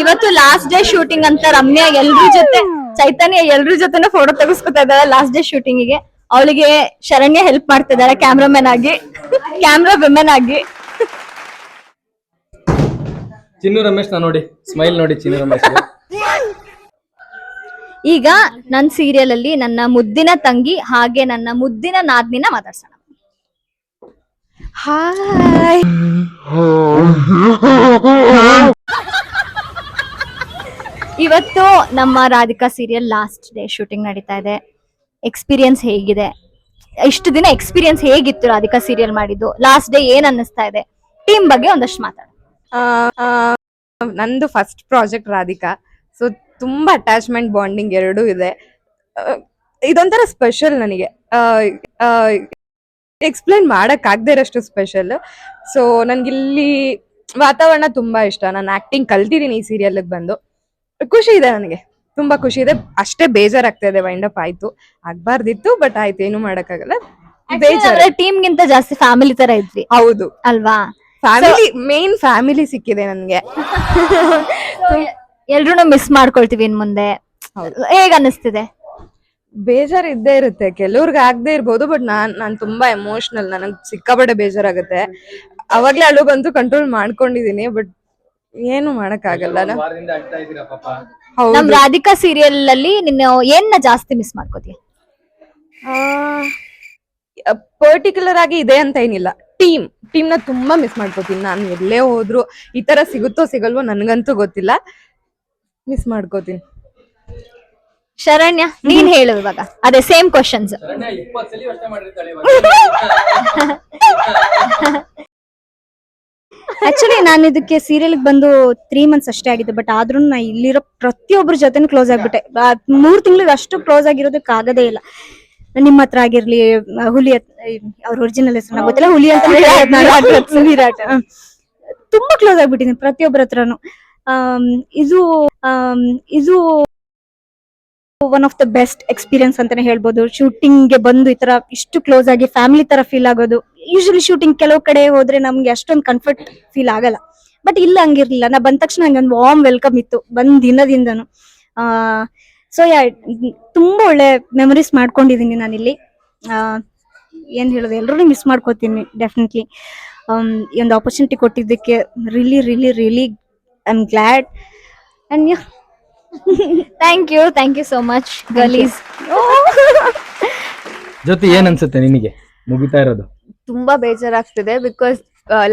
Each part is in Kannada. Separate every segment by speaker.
Speaker 1: ಇವತ್ತು ಲಾಸ್ಟ್ ಡೇ ಶೂಟಿಂಗ್ ಅಂತ ರಮ್ಯಾ ಎಲ್ರ ಜೊತೆ ಚೈತನ್ಯ ಎಲ್ರ ಜೊತೆನೂ ಫೋಟೋ ತೆಗಿಸ್ಕೊತಾ ಇದ್ದಾರೆ ಲಾಸ್ಟ್ ಡೇ ಶೂಟಿಂಗ್ಗೆ. ಅವಳಿಗೆ ಶರಣ್ಯ ಹೆಲ್ಪ್ ಮಾಡ್ತಾ ಇದ್ದಾರೆ ಕ್ಯಾಮ್ರಾಮನ್ ಆಗಿ ಕ್ಯಾಮ್ರಾ ವಿಮೆನ್ ಆಗಿ.
Speaker 2: ಚಿನ್ನು ರಮೇಶ್ ನಾ ನೋಡಿ ಸ್ಮೈಲ್ ನೋಡಿ ಚಿನ್ನು ರಮೇಶ್
Speaker 1: ಈಗ ನನ್ನ ಸೀರಿಯಲ್ ಅಲ್ಲಿ ನನ್ನ ಮುದ್ದಿನ ತಂಗಿ ಹಾಗೆ ನನ್ನ ಮುದ್ದಿನ ನಾದ್ನಿನ ಮಾತಾಡ್ಸೋಣ. ಹಾಯ್ ಇವತ್ತು ನಮ್ಮ Radhika serial last day shooting ನಡೀತಾ ಇದೆ. ಎಕ್ಸ್ಪೀರಿಯನ್ಸ್ ಹೇಗಿದೆ? ಇಷ್ಟು ದಿನ ಎಕ್ಸ್ಪೀರಿಯನ್ಸ್ ಹೇಗಿತ್ತು ರಾಧಿಕಾ ಸೀರಿಯಲ್ ಮಾಡಿದ್ದು? ಲಾಸ್ಟ್ ಡೇ ಏನ್ ಅನ್ನಿಸ್ತಾ ಇದೆ? ಟೀಮ್ ಬಗ್ಗೆ ಒಂದಷ್ಟು ಮಾತಾಡ.
Speaker 3: ಆ, ನಂದು ಫಸ್ಟ್ ಪ್ರಾಜೆಕ್ಟ್ ರಾಧಿಕಾ. ಸೊ ತುಂಬಾ ಅಟ್ಯಾಚ್ಮೆಂಟ್ ಬಾಂಡಿಂಗ್ ಎರಡೂ ಇದೆ. ಇದೊಂಥರ ಸ್ಪೆಷಲ್ ನನಗೆ. ಎಕ್ಸ್ಪ್ಲೈನ್ ಮಾಡಕ್ ಆಗದೆ ಇರೋಷ್ಟು ಸ್ಪೆಷಲ್ ಸೊ ನನ್ಗಿಲ್ಲಿ ವಾತಾವರಣ ತುಂಬಾ ಇಷ್ಟ. ನಾನು ಆಕ್ಟಿಂಗ್ ಕಲ್ತಿದ್ದೀನಿ ಈ ಸೀರಿಯಲ್ ಬಂದು. ಖುಷಿ ಇದೆ ನನಗೆ. ತುಂಬಾ ಖುಷಿ ಇದೆ. ಅಷ್ಟೇ ಬೇಜಾರಾಗ್ತಾ ಇದೆ ವೈಂಡ್ ಅಪ್ ಆಯ್ತು. ಆಗ್ಬಾರ್ದಿತ್ತು ಬಟ್ ಆಯ್ತು ಏನು ಮಾಡಕ್ಕಾಗಲ್ಲ. ಬೇಜಾರ.
Speaker 1: ಟೀಮ್ ಗಿಂತ ಜಾಸ್ತಿ ಫ್ಯಾಮಿಲಿ ತರ ಇದ್ವಿ
Speaker 3: ಹೌದು.
Speaker 1: ಅಲ್ವಾ?
Speaker 3: ಫ್ಯಾಮಿಲಿ ಮೇನ್ ಫ್ಯಾಮಿಲಿ ಸಿಕ್ಕಿದೆ ನನ್ಗೆ.
Speaker 1: ಎಲ್ರು ಮಿಸ್ ಮಾಡ್ಕೊಳ್ತೀವಿ ಇನ್ ಮುಂದೆ. ಹೇಗ ಅನಿಸ್ತಿದೆ?
Speaker 3: ಬೇಜಾರ್ ಇದ್ದೇ ಇರುತ್ತೆ. ಕೆಲವ್ರಿಗೆ ಆಗದೆ ಇರ್ಬೋದು ಬಟ್ ನಾನ್ ನಾನ್ ತುಂಬಾ ಎಮೋಷನಲ್ ನನಗ್ ಸಿಕ್ಕಾಪಟ್ಟೆ ಬೇಜಾರಾಗುತ್ತೆ. ಅವಾಗ್ಲೇ ಅಳು ಬಂತು ಕಂಟ್ರೋಲ್ ಮಾಡ್ಕೊಂಡಿದೀನಿ ಬಟ್ ಏನು ಮಾಡಕ್ಕಾಗಲ್ಲ
Speaker 2: ವಾರದಿಂದ ಆಗ್ತಾ ಇದ್ದೀರಾ ಪಾಪ?
Speaker 1: ನಮ್
Speaker 3: ಹೌದು
Speaker 1: ರಾಧಿಕಾ ಸೀರಿಯಲ್ ಅಲ್ಲಿ ನಿನ್ನ ಏನ್ನ ಜಾಸ್ತಿ ಮಿಸ್ ಮಾಡ್ಕೋತೀಯ?
Speaker 3: ಪರ್ಟಿಕ್ಯುಲರ್ ಆಗಿ ಇದೆ ಅಂತ ಏನಿಲ್ಲ. ಟೀಮ್ ಟೀಮ್ನ ತುಂಬಾ ಮಿಸ್ ಮಾಡ್ಕೋತೀನಿ. ನಾನು ಎಲ್ಲೇ ಹೋದ್ರು ಈ ತರ ಸಿಗುತ್ತೋ ಸಿಗಲ್ವೋ ನನ್ಗಂತೂ ಗೊತ್ತಿಲ್ಲ. ಮಿಸ್ ಮಾಡ್ಕೋತೀನಿ.
Speaker 1: ಶರಣ್ಯ ನೀನ್ ಹೇಳು ಇವಾಗ. ಅದೇ ಸೇಮ್ ಕ್ವಶನ್ಸ್
Speaker 2: ಶರಣ್ಯ ಇಪ್ಪತ್ತು ಸಲ ಯೋಚನೆ ಮಾಡಿರ್ತಾಳೆ
Speaker 4: ಆಕ್ಚುಲಿ ನಾನು ಇದಕ್ಕೆ ಸೀರಿಯಲ್ ಬಂದು ತ್ರೀ ಮಂತ್ಸ್ ಅಷ್ಟೇ ಆಗಿದ್ದು ಬಟ್ ಆದ್ರೂ ನಾ ಇಲ್ಲಿರೋ ಪ್ರತಿಯೊಬ್ಬರ ಜೊತೆ ಕ್ಲೋಸ್ ಆಗ್ಬಿಟ್ಟೆ. ಆ ಮೂರ್ ತಿಂಗಳಿಗೆ ಅಷ್ಟು ಕ್ಲೋಸ್ ಆಗಿರೋದಕ್ಕೆ ಆಗದೇ ಇಲ್ಲ. ನಿಮ್ಮ ಹತ್ರ ಆಗಿರ್ಲಿ ಹುಲಿ ಅವ್ರ ಒರಿಜಿನಲ್ ಹೆಸರು ಗೊತ್ತಿಲ್ಲ ಹುಲಿ ಅಂತ ವಿರಾಟ್. ತುಂಬಾ ಕ್ಲೋಸ್ ಆಗ್ಬಿಟ್ಟಿದ್ದೀನಿ ಪ್ರತಿಯೊಬ್ಬರ ಹತ್ರನು. ಇದು ಇದು one of the best experience ಅಂತಾನೆ ಹೇಳ್ಬೋದು. ಶೂಟಿಂಗ್ಗೆ ಬಂದು ಈ ತರ ಇಷ್ಟು ಕ್ಲೋಸ್ ಆಗಿ ಫ್ಯಾಮಿಲಿ ತರ ಫೀಲ್ ಆಗೋದು. ಯೂಶಲಿ ಶೂಟಿಂಗ್ ಕೆಲವು ಕಡೆ ಹೋದ್ರೆ ನಮ್ಗೆ ಅಷ್ಟೊಂದು ಕಂಫರ್ಟ್ ಫೀಲ್ ಆಗಲ್ಲ. ಬಟ್ ಇಲ್ಲ ಹಂಗಿರ್ಲಿಲ್ಲ. ನಾ ಬಂದ ತಕ್ಷಣ ನಂಗೆ ಒಂದು ವಾರ್ಮ್ ವೆಲ್ಕಮ್ ಇತ್ತು. ಬಂದ್ ದಿನದಿಂದನು. ಆ ಸೊ ಯಾ ತುಂಬಾ ಒಳ್ಳೆ ಮೆಮೊರೀಸ್ ಮಾಡ್ಕೊಂಡಿದೀನಿ ನಾನಿಲ್ಲಿ. ಆ ಏನ್ ಹೇಳೋದು? ಎಲ್ಲರೂ ಮಿಸ್ ಮಾಡ್ಕೋತೀನಿ ಡೆಫಿನೆಟ್ಲಿ ಈ ಒಂದು ಆಪರ್ಚುನಿಟಿ ಕೊಟ್ಟಿದ್ದಕ್ಕೆ really really really I am glad and yeah
Speaker 1: thank you thank you so much ಗಲೀಸ್
Speaker 2: ಜೊತೆ ಏನ್ ಅನ್ಸುತ್ತೆ ನಿನಗೆ ಮುಗಿತಾ ಇರೋದು?
Speaker 5: ತುಂಬಾ ಬೇಜಾರಾಗ್ತಿದೆ ಬಿಕಾಸ್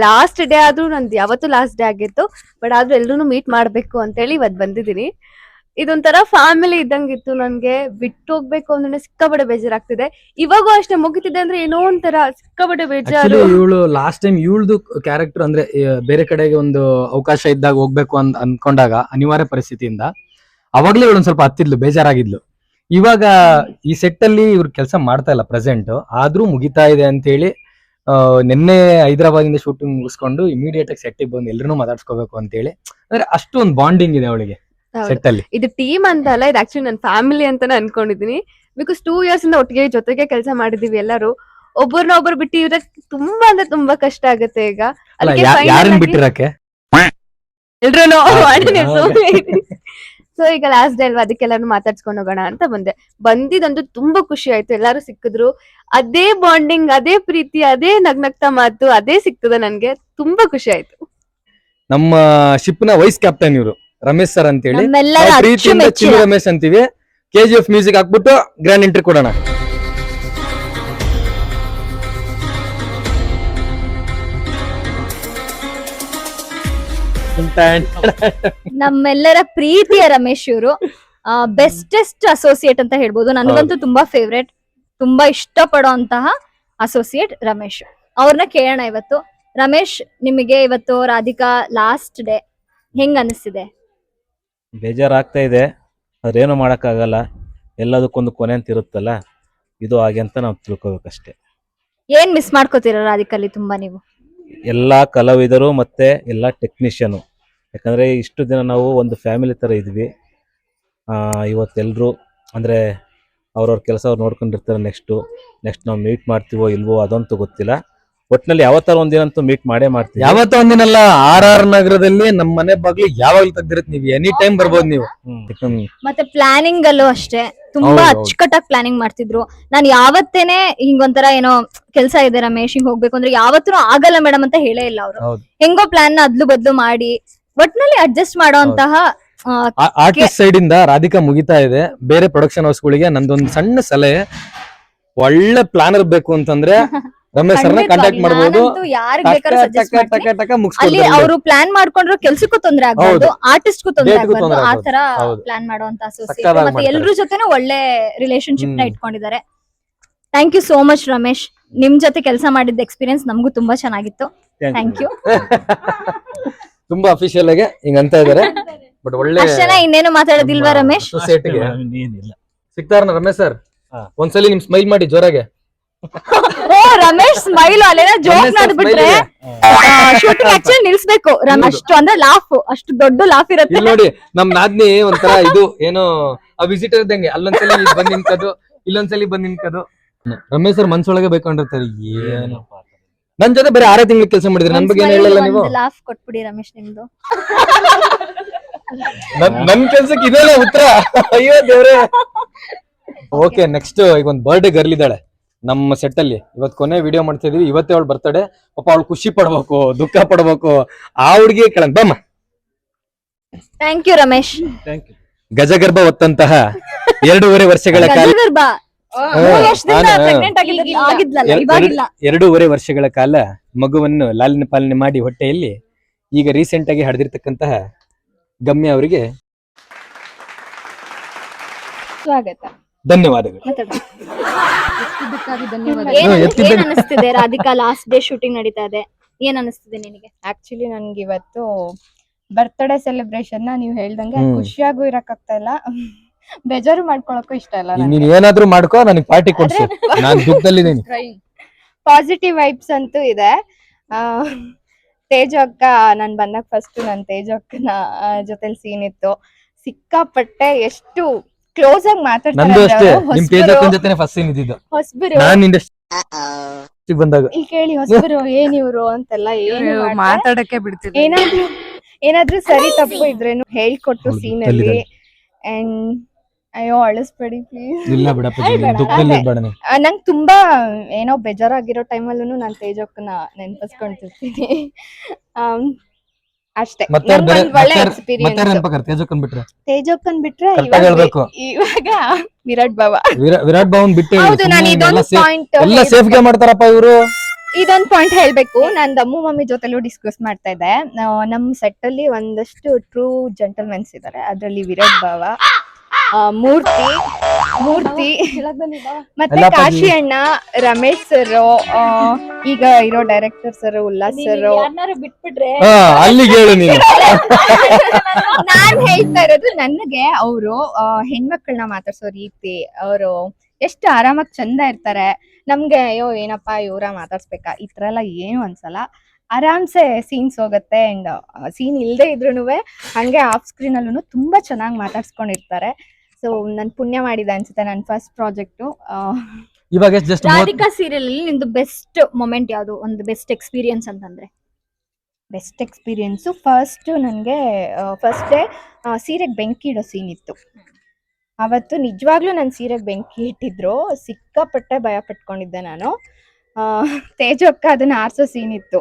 Speaker 5: ಲಾಸ್ಟ್ ಡೇ ಆದ್ರೂ ನಂದು ಯಾವತ್ತು ಲಾಸ್ಟ್ ಡೇ ಆಗಿತ್ತು ಬಟ್ ಆದ್ರೂ ಎಲ್ರು ಮೀಟ್ ಮಾಡ್ಬೇಕು ಅಂತೇಳಿ ಇವತ್ ಬಂದಿದ್ದೀನಿ. ಇದೊಂಥರ ಫ್ಯಾಮಿಲಿ ಇದ್ದಂಗಿತ್ತು ನನ್ಗೆ, ಬಿಟ್ಟು ಹೋಗ್ಬೇಕು ಅಂದ್ರೆ ಸಿಕ್ಕಾಪಟ್ಟೆ ಬೇಜಾರಾಗ್ತಿದೆ. ಇವಾಗೂ ಅಷ್ಟೇ ಮುಗಿತಿದೆ ಅಂದ್ರೆ ಏನೋ ಒಂಥರ ಸಿಕ್ಕಾಪಟ್ಟೆ ಬೇಜಾರು.
Speaker 2: ಇವಳು ಲಾಸ್ಟ್ ಟೈಮ್ ಇವಳ್ದು ಕ್ಯಾರೆಕ್ಟರ್ ಅಂದ್ರೆ ಬೇರೆ ಕಡೆಗೆ ಒಂದು ಅವಕಾಶ ಇದ್ದಾಗ ಹೋಗ್ಬೇಕು ಅಂತ ಅನ್ಕೊಂಡಾಗ ಅನಿವಾರ್ಯ ಪರಿಸ್ಥಿತಿಯಿಂದ, ಅವಾಗ್ಲೇ ಇವಳು ಸ್ವಲ್ಪ ಹತ್ತಿದ್ಲು, ಬೇಜಾರಾಗಿದ್ಲು. ಇವಾಗ ಈ ಸೆಟ್ ಅಲ್ಲಿ ಇವ್ರು ಕೆಲಸ ಮಾಡ್ತಾ ಇಲ್ಲ ಪ್ರೆಸೆಂಟ್ ಆದ್ರೂ ಮುಗಿತಾ ಇದೆ ಅಂತ ಹೇಳಿ ನಿನ್ನೆ ಹೈದರಾಬಾದ್ ಇಂದ ಶೂಟಿಂಗ್ ಮುಗಿಸ್ಕೊಂಡು ಇಮಿಡಿಯೇಟ್ ಆಗಿ ಸೆಟ್ಟಿಗೆ ಬಂದು ಎಲ್ಲರೂ ಮಾತಾಡ್ಸ್ಕೋಬೇಕು ಅಂತ ಹೇಳಿ ಅಂದ್ರೆ ಅಷ್ಟು ಒಂದು ಬಾಂಡಿಂಗ್ ಇದೆ ಅವಳಿಗೆ
Speaker 5: ಹೌದು.
Speaker 2: ಸೆಟ್ ಅಲ್ಲಿ.
Speaker 5: ಇದು ಟೀಮ್ ಅಂತ ಅಲ್ಲ ಇದು ಆಕ್ಚುಲಿ ನನ್ನ ಫ್ಯಾಮಿಲಿ ಅಂತಾನೆ ಅನ್ಕೊಂಡಿದೀನಿ. ಬಿಕಾಸ್ ಟೂ ಇಯರ್ಸ್ ಇಂದ ಒಟ್ಟಿಗೆ ಜೊತೆಗೆ ಕೆಲಸ ಮಾಡಿದೀವಿ ಎಲ್ಲರೂ. ಒಬ್ಬರನ್ನ ಒಬ್ಬರು ಬಿಟ್ಟು ಇರಕ್ ತುಂಬಾ ಅಂದ್ರೆ ತುಂಬಾ ಕಷ್ಟ ಆಗುತ್ತೆ ಈಗ.
Speaker 2: ಅಲ್ಲ
Speaker 5: ಅದಕ್ಕೆ final
Speaker 2: ಯಾರನ್ನ
Speaker 5: ಆಗಿ-
Speaker 2: ಬಿಟ್ಟಿರಕ್ಕೆ?
Speaker 5: ಎಲ್ರೂನು. ಸೊ ಈಗ ಲಾಸ್ಟ್ ಡೇ ಅಲ್ವಾ? ಅದಕ್ಕೆಲ್ಲಾನು ಮಾತಾಡ್ಸ್ಕೊಂಡು ಹೋಗೋಣ ಅಂತ ಬಂದೆ. ಬಂದಿದಂತೂ ತುಂಬಾ ಖುಷಿ ಆಯ್ತು. ಎಲ್ಲಾರು ಸಿಕ್ಕಿದ್ರು. ಅದೇ ಬಾಂಡಿಂಗ್ ಅದೇ ಪ್ರೀತಿ ಅದೇ ನಗ್ನಗ್ತ ಮಾತು ಅದೇ ಸಿಕ್ತದೆ ನನ್ಗೆ. ತುಂಬಾ ಖುಷಿ ಆಯ್ತು.
Speaker 2: ನಮ್ಮ ಶಿಪ್ನ ವೈಸ್ ಕ್ಯಾಪ್ಟನ್ ಇವರು ರಮೇಶ್ ಸರ್ ಅಂತ ಹೇಳಿ
Speaker 1: ನಮ್ಮೆಲ್ಲರ
Speaker 2: ನಾವು ಪ್ರೀತಿಯಿಂದ
Speaker 1: ಅಚ್ಚುಮೆಚ್ಚಿನ
Speaker 2: ಚಿನ್ನು ರಮೇಶ್ ಅಂತೀವಿ. ಕೆಜಿಎಫ್ ಜಿ ಎಫ್ ಮ್ಯೂಸಿಕ್ ಹಾಕ್ಬಿಟ್ಟು ಗ್ರ್ಯಾಂಡ್ ಎಂಟ್ರಿ ಕೊಡೋಣ.
Speaker 1: ನಮ್ಮೆಲ್ಲರ ಪ್ರೀತಿಯ ರಮೇಶ್ ಇವರು. ಬೆಸ್ಟೆಸ್ಟ್ ಅಸೋಸಿಯೇಟ್ ಅಂತ ಹೇಳ್ಬೋದು. ನನಗಂತೂ ತುಂಬಾ ಫೇವ್ರೆಟ್ ತುಂಬಾ ಇಷ್ಟ ಪಡೋಂತಹ ಅಸೋಸಿಯೇಟ್ ರಮೇಶ್. ಅವ್ರನ್ನ ಕೇಳೋಣ ಇವತ್ತು. ರಮೇಶ್ ನಿಮಗೆ ಇವತ್ತು ರಾಧಿಕಾ ಲಾಸ್ಟ್ ಡೇ ಹೆಂಗ್ ಅನಿಸ್ತಿದೆ?
Speaker 6: ಬೇಜಾರಾಗ್ತಾ ಇದೆ. ಅದೇನು ಮಾಡೋಕ್ಕಾಗಲ್ಲ. ಎಲ್ಲದಕ್ಕೊಂದು ಕೊನೆ ಅಂತ ಇರುತ್ತಲ್ಲ. ಇದು ಹಾಗೆ ಅಂತ ನಾವು ತಿಳ್ಕೋಬೇಕಷ್ಟೇ.
Speaker 1: ಏನ್ ಮಿಸ್ ಮಾಡ್ಕೋತೀರ ರಾಧಿಕಲ್ಲಿ ತುಂಬಾ ನೀವು?
Speaker 6: ಎಲ್ಲಾ ಕಲಾವಿದರು ಮತ್ತೆ ಎಲ್ಲಾ ಟೆಕ್ನಿಷಿಯನು ಯಾಕಂದರೆ ಇಷ್ಟು ದಿನ ನಾವು ಒಂದು ಫ್ಯಾಮಿಲಿ ಥರ ಇದ್ವಿ. ಇವತ್ತೆಲ್ಲರೂ ಅಂದರೆ ಅವ್ರವ್ರ ಕೆಲಸ ಅವ್ರು ನೋಡ್ಕೊಂಡಿರ್ತಾರೆ ನೆಕ್ಸ್ಟು ನೆಕ್ಸ್ಟ್ ನಾವು ಮೀಟ್ ಮಾಡ್ತೀವೋ ಇಲ್ವೋ ಅದಂತೂ ಗೊತ್ತಿಲ್ಲ. ಒಟ್ನಲ್ಲಿ ಯಾವತ್ತಾರ ಒಂದಿನಂತೂ ಮೀಟ್ ಮಾಡೇ ಮಾಡ್ತೀವಿ.
Speaker 2: ಯಾವತ್ತೋ ಒಂದಿನಲ್ಲ ಆರ್ ಆರ್ ನಗರದಲ್ಲಿ ನಮ್ಮ ಮನೆ ಬಾಗ್ಲಿ ಯಾವಾಗ್ಲೂ ತೆಗ್ದಿರತ್ ನೀವು. ಎನಿ ಟೈಮ್ ಬರ್ಬೋದು ನೀವು.
Speaker 6: ಹ್ಮ್.
Speaker 1: ಮತ್ತೆ ಪ್ಲಾನಿಂಗ್ ಅಲ್ಲೂ ಅಷ್ಟೇ. ತುಂಬಾ. ಅಚ್ಚುಕಟ್ಟಾಗಿ ಪ್ಲಾನಿಂಗ್ ಮಾಡ್ತಿದ್ರು. ನಾನ್ ಯಾವತ್ತೇನೆ ಹಿಂಗೊಂಥರ ಏನೋ ಕೆಲಸ ಇದೆ ರಮೇಶ್ ಹಿಂಗ್ ಹೋಗ್ಬೇಕು ಅಂದ್ರೆ ಯಾವತ್ತೂ ಆಗಲ್ಲ ಮೇಡಮ್ ಅಂತ ಹೇಳೇ ಇಲ್ಲ ಅವರು.
Speaker 2: ಹೌದು.
Speaker 1: ಹೆಂಗೋ ಪ್ಲಾನ್ನ ಅದ್ಲು ಬದ್ಲು ಮಾಡಿ. ಒಟ್ನಲ್ಲಿ ಅಡ್ಜಸ್ಟ್ ಮಾಡುವಂತಹ
Speaker 2: ಆರ್ಟಿಸ್ಟ್ ಸೈಡ್ ಇಂದ ರಾಧಿಕಾ ಮುಗಿತಾ ಇದೆ. ಬೇರೆ ಪ್ರೊಡಕ್ಷನ್ ಹೌಸ್ ಗಳಿಗೆ ನಂದೊಂದು ಸಣ್ಣ ಸಲಹೆ. ಒಳ್ಳೆ ಪ್ಲಾನರ್ ಬೇಕು ಅಂತಂದ್ರೆ ರಮೇಶ್ ಸರ್ನ ಕಾಂಟ್ಯಾಕ್ಟ್ ಮಾಡಬಹುದು
Speaker 1: ಅಲ್ಲಿ ಅವರು ಪ್ಲಾನ್ ಮಾಡ್ಕೊಂಡ್ರು ಕೆಲ್ಸಕ್ಕೂ ತೊಂದ್ರೆ ಆಗ್ಬೋದು ಆರ್ಟಿಸ್ಟ್ಗೂ ತೊಂದ್ರೆ
Speaker 2: ತೊಂದ್ರೆ
Speaker 1: ಆ ತರ. ಪ್ಲಾನ್ ಮಾಡುವಂತ. ಮತ್ತೆ. ಎಲ್ರ ಜೊತೆನೂ ಒಳ್ಳೆ
Speaker 2: ರಿಲೇಶನ್ಶಿಪ್ನ.
Speaker 1: ಇಟ್ಕೊಂಡಿದ್ದಾರೆ. Thank you so much Ramesh. ನಿಮ್ ಜೊತೆ ಕೆಲಸ ಮಾಡಿದ ಎಕ್ಸ್ಪೀರಿಯನ್ಸ್ ನಮಗೂ ತುಂಬಾ ಚೆನ್ನಾಗಿತ್ತು. ಥ್ಯಾಂಕ್ ಯು
Speaker 2: ತುಂಬಾ ಅಫಿಷಿಯಲ್ ಆಗಿ ಹಿಂಗ ಅಂತ ಇದಾರೆ. ಬಟ್ ಒಳ್ಳೆ
Speaker 1: ಅಷ್ಟೇನ ಇನ್ನೇನು ಮಾತಾಡೋದಿಲ್ವಾ ರಮೇಶ್?
Speaker 2: ಸೊಸೈಟಿಗೆ
Speaker 6: ಏನಿಲ್ಲ
Speaker 2: ಸಿಗ್ತಾರ ರಮೇಶ್ ಸರ್. ಒಂದ್ಸಲ ನಿಮ್ ಸ್ಮೈಲ್ ಮಾಡಿ ಜೋರಾಗೆ.
Speaker 1: ಓ ರಮೇಶ್ ಸ್ಮೈಲ್ ಅಲ್ಲೇನ ಜೋಕ್ ಮಾಡಿಬಿಟ್ರೆ. ಶೂಟಿಂಗ್ ಆಕ್ಚುಲಿ ನಿಲ್ಸ್ಬೇಕು. ರಮೇಶ್ ಅಷ್ಟು ಅಂದ್ರೆ ಲಾಫ್ ಅಷ್ಟು ದೊಡ್ಡ ಲಾಫ್ ಇರುತ್ತೆ.
Speaker 2: ಇಲ್ಲಿ ನೋಡಿ ನಮ್ ನಾದ್ನಿ ಒಂಥರ ಇದು ಏನೋ ಆ ವಿಸಿಟರ್ ಇದ್ದಂಗೆ. ಅಲ್ಲೊಂದ್ಸಲಿ ಬಂದ್ ನಿಂತ್ಕದು ಇಲ್ಲೊಂದ್ಸಲಿ ಬಂದ್ ನಿಂತದು ರಮೇಶ್ ಸರ್ ಮನ್ಸೊಳಗೆ ಬೇಕೊಂಡಿರ್ತಾರೆ. ಏನು ನನ್ ಜೊತೆ ಬರೀ ಆರೇ ತಿಂಗಳು ಕೆಲಸ ಮಾಡಿದ್ರಿ ನನ್ ಬಗ್ಗೆ ಏನ್ ಹೇಳಲ್ಲ ನೀವು?
Speaker 1: ಲಾಫ್ ಕೊಟ್ಬಿಡಿ ರಮೇಶ್ ನಿಮ್ದು.
Speaker 2: ನನ್- ನನ್ ಕೆಲ್ಸಕ್ಕೆ ಇದೆಲ್ಲ ಉತ್ತರ? ಅಯ್ಯೋ ದೇವ್ರೆ. ಓಕೆ ನೆಕ್ಸ್ಟ್ ಈಗ ಒಂದ್ ಬರ್ಡೇ ಗರ್ಲ್ ಇದ್ದಾಳೆ. ನಮ್ಮ ಸೆಟ್ ಅಲ್ಲಿ. ಇವತ್ ಕೊನೆ ವಿಡಿಯೋ ಮಾಡ್ತಾ ಇದೀವಿ ಇವತ್ತೇ ಅವಳು ಬರ್ತಡೆ ಪಾಪ ಅವಳು ಖುಷಿ ಪಡ್ಬೇಕು ದುಃಖ ಪಡ್ಬೇಕು. ಆ ಹುಡುಗಿ ಕೇಳಂಗ್ ಬಮ್ಮ.
Speaker 1: Thank you Ramesh.
Speaker 6: Thank you
Speaker 2: ಗಜಗರ್ಭ ಒತ್ತಂತಹ ಎರಡೂವರೆ ವರ್ಷಗಳ ಕಾಲ
Speaker 1: ಗಜಗರ್ಭ.
Speaker 2: ಎರಡೂವರೆ ವರ್ಷಗಳ ಕಾಲ ಮಗುವನ್ನು ಲಾಲನೆ ಪಾಲನೆ ಮಾಡಿ ಹೊಟ್ಟೆಯಲ್ಲಿ ಈಗ ರೀಸೆಂಟ್ ಆಗಿ ಹಡೆದಿರ್ತಕ್ಕಂತಹ ಗಮ್ಯ ಅವರಿಗೆ
Speaker 3: ಸ್ವಾಗತ.
Speaker 2: ಧನ್ಯವಾದಗಳು.
Speaker 1: ರಾಧಿಕಾ ಲಾಸ್ಟ್ ಡೇ ಶೂಟಿಂಗ್ ನಡೀತಾ ಇದೆ ಏನ್ ಅನಿಸ್ತಿದೆ ನಿನಗೆ?
Speaker 7: ಆಕ್ಚುಲಿ ನನ್ಗೆ ಇವತ್ತು ಬರ್ತ್ಡೇ ಸೆಲೆಬ್ರೇಷನ್ನ ನೀವು ಹೇಳ್ದಂಗೆ. ಖುಷಿಯಾಗೂ ಇರಕ್ ಆಗ್ತಾ ಇಲ್ಲ. ಬೇಜಾರು ಮಾಡ್ಕೊಳಕ್ಕೂ ಇಷ್ಟ ಇಲ್ಲ
Speaker 2: ನೀನ್ ಏನಾದ್ರೂ ಮಾಡ್ಕೋ ನನಗ್ ಪಾರ್ಟಿ ಕೊಡ್ಸು. ನಾನು ದುಃಖದಲ್ಲಿದ್ದೀನಿ
Speaker 7: ಪಾಸಿಟಿವ್ ವೈಬ್ಸ್ ಅಂತೂ ಇದೆ. ಆ, ತೇಜು ಅಕ್ಕ ನಾನ್ ಬಂದಾಗ ಫಸ್ಟ್ ನನ್ ತೇಜು ಅಕ್ಕನ ಜೊತೆಲಿ ಸೀನ್ ಇತ್ತು. ಸಿಕ್ಕಾಪಟ್ಟೆ ಎಷ್ಟು ಕ್ಲೋಸ್ ಆಗಿ
Speaker 2: ನಂದು ಅಷ್ಟೇ.
Speaker 7: ಮಾತಾಡ್ತಾರೆ
Speaker 2: ನಿಮ್ ತೇಜಕ್ಕನ್ ಜೊತೆನೆ ಫಸ್ಟ್ ಸೀನ್ ಇದ್ದಿದ್ದು.
Speaker 7: ಹೊಸಬರು.
Speaker 2: ನಾನ್ ಇಂಡಸ್ಟ್ರಿ ಬಂದಾಗ.
Speaker 7: ಇಲ್ಲಿ ಕೇಳಿ ಹೊಸಬರು ಏನ್ ಇವ್ರು? ಅಂತೆಲ್ಲ ಏನು ಮಾಡ್ದೆ.
Speaker 3: ಮಾತಾಡಕ್ಕೆ ಬಿಡ್ತಿಲ್ಲ.
Speaker 7: ಏನಾದ್ರೂ ಏನಾದ್ರೂ ಸರಿ ತಪ್ಪು ಇದ್ರೇನು ಹೇಳ್ಕೊಟ್ಟು
Speaker 2: ಹೌದು,
Speaker 7: ಸೀನ್ ಅಲ್ಲಿ. ಅಂಡ್ ಅಯ್ಯೋ ಅಳಿಸ್ಬೇಡಿ ಪ್ಲೀಸ್
Speaker 2: ಇಲ್ಲ ಬಿಡಪ್ಪ ದುಃಖದಲ್ಲಿ. ನೀ
Speaker 7: ನಂಗೆ ತುಂಬಾ ಏನೋ ಬೇಜಾರಾಗಿರೋ ಟೈಮಲ್ಲೂ ನಾನು ತೇಜಕ್ಕನ ನೆನಪಿಸ್ಕೊಂಡಿರ್ತೀನಿ ಆಮ್, ಅಷ್ಟೇ.
Speaker 2: ಮತ್ತೆ ಯಾರ್ ಬೇರೆ-
Speaker 7: ನಂಗೊಂದ್ ಒಳ್ಳೆ
Speaker 2: ಮತ್ತೆ ಯಾರ್- ಮತ್ತೆ
Speaker 7: ಎಕ್ಸ್ಪೀರಿಯನ್ಸ್
Speaker 2: ನೆನಪಕ್ಕಾರ? ತೇಜಕ್ಕನ್ ಬಿಟ್ರೆ?
Speaker 7: ತೇಜಕ್ಕನ್ ಬಿಟ್ರೆ
Speaker 2: Correct ಆಗಿ
Speaker 7: ಇವಾಗ
Speaker 2: ಹೇಳ್ಬೇಕು.
Speaker 7: ಇವಾಗ ವಿರಾಟ್ ಬಾಬಾ
Speaker 2: ವಿರಾ- ವಿರಾಟ್ ಭವನ್ ಬಿಟ್ಟು ಹೇಳಿ,
Speaker 7: ಹೌದು ನಾನು
Speaker 2: ಸುಮ್ನೆ
Speaker 7: ಇದೊಂದು
Speaker 2: ಎಲ್ಲ safe-
Speaker 7: ಪಾಯಿಂಟ್
Speaker 2: ಎಲ್ಲ ಮಾಡ್ತಾರಪ್ಪ ಇವರು.
Speaker 7: ಇದೊಂದ್ ಪಾಯಿಂಟ್ ಹೇಳ್ಬೇಕು. ನಾನ್ ದಮ್ಮು ಮಮ್ಮಿ ಜೊತೆಲೂ ಡಿಸ್ಕಸ್ ಮಾಡ್ತಾ ಇದ್ದೆ. ನಾವು ನಮ್ ಸೆಟ್ ಅಲ್ಲಿ ಒಂದಷ್ಟು ಟ್ರೂ ಜೆಂಟಲ್ಮೆನ್ಸ್ ಇದಾರೆ. ಅದ್ರಲ್ಲಿ ವಿರಾಟ್ ಭಾವ ಆ, ಮೂರ್ತಿ ಮೂರ್ತಿ. ಮತ್ತೆ ಕಾಶಿ ಅಣ್ಣ ರಮೇಶ್ ಸರ್ ಈಗ ಇರೋ ಡೈರೆಕ್ಟರ್ ಸರ್ ಉಲ್ಲಾಸ್ ಸರ್
Speaker 1: ಬಿಟ್ಬಿಟ್ರೆ
Speaker 2: ಹಾ ಅಲ್ಲಿಗೆ ಹೇಳು ನೀನು.
Speaker 7: ನಾನ್ ಹೇಳ್ತಾ ಇರೋದು ನನಗೆ ಅವರು ಹೆಣ್ಮಕ್ಳನ್ನ ಮಾತಾಡ್ಸೋ ರೀತಿ ಅವರು ಎಷ್ಟು ಆರಾಮಾಗಿ ಚಂದ ಇರ್ತಾರೆ. ನಮ್ಗೆ ಅಯ್ಯೋ ಏನಪ್ಪಾ ಇವ್ರ ಮಾತಾಡ್ಸ್ಬೇಕಾ? ಈ ತರ ಎಲ್ಲ ಏನು ಅನ್ಸಲ್ಲ. ಆರಾಮ್ಸೆ ಸೀನ್ಸ್ ಹೋಗುತ್ತೆ ಅಂಡ್ ಸೀನ್ ಇಲ್ದೇ ಇದ್ರೂ ಹಂಗೆ ಆಫ್ ಸ್ಕ್ರೀನ್ ಅಲ್ಲೂ ತುಂಬಾ ಚೆನ್ನಾಗಿ ಮಾತಾಡ್ಸ್ಕೊಂಡಿರ್ತಾರೆ. ಸೊ ನನ್ ಪುಣ್ಯ ಮಾಡಿದ ಅನ್ಸುತ್ತೆ ನನ್ ಫಸ್ಟ್ ಪ್ರಾಜೆಕ್ಟ್
Speaker 2: ಇವಾಗ ಜಸ್ಟ್
Speaker 1: ರಾಧಿಕಾ ಸೀರಿಯಲ್ ಅಲ್ಲಿ ನಿಮ್ದು ಬೆಸ್ಟ್ ಮೊಮೆಂಟ್ ಯಾವುದು? ಒಂದು ಬೆಸ್ಟ್ ಎಕ್ಸ್ಪೀರಿಯನ್ಸ್ ಅಂತಂದ್ರೆ.
Speaker 7: ಬೆಸ್ಟ್ ಎಕ್ಸ್ಪೀರಿಯನ್ಸು ಫಸ್ಟ್ ನನಗೆ ಫಸ್ಟ್ ಡೇ ಸೀರೆಗೆ ಬೆಂಕಿ ಇಡೋ ಸೀನ್ ಇತ್ತು. ಅವತ್ತು ನಿಜವಾಗ್ಲೂ ನನ್ನ ಸೀರೆಗೆ ಬೆಂಕಿ ಇಟ್ಟಿದ್ರು. ಸಿಕ್ಕಾಪಟ್ಟೆ ಭಯ ಪಟ್ಕೊಂಡಿದ್ದೆ ನಾನು. ತೇಜಕ್ಕ ಅದನ್ನ ಆರಿಸೋ ಸೀನ್ ಇತ್ತು.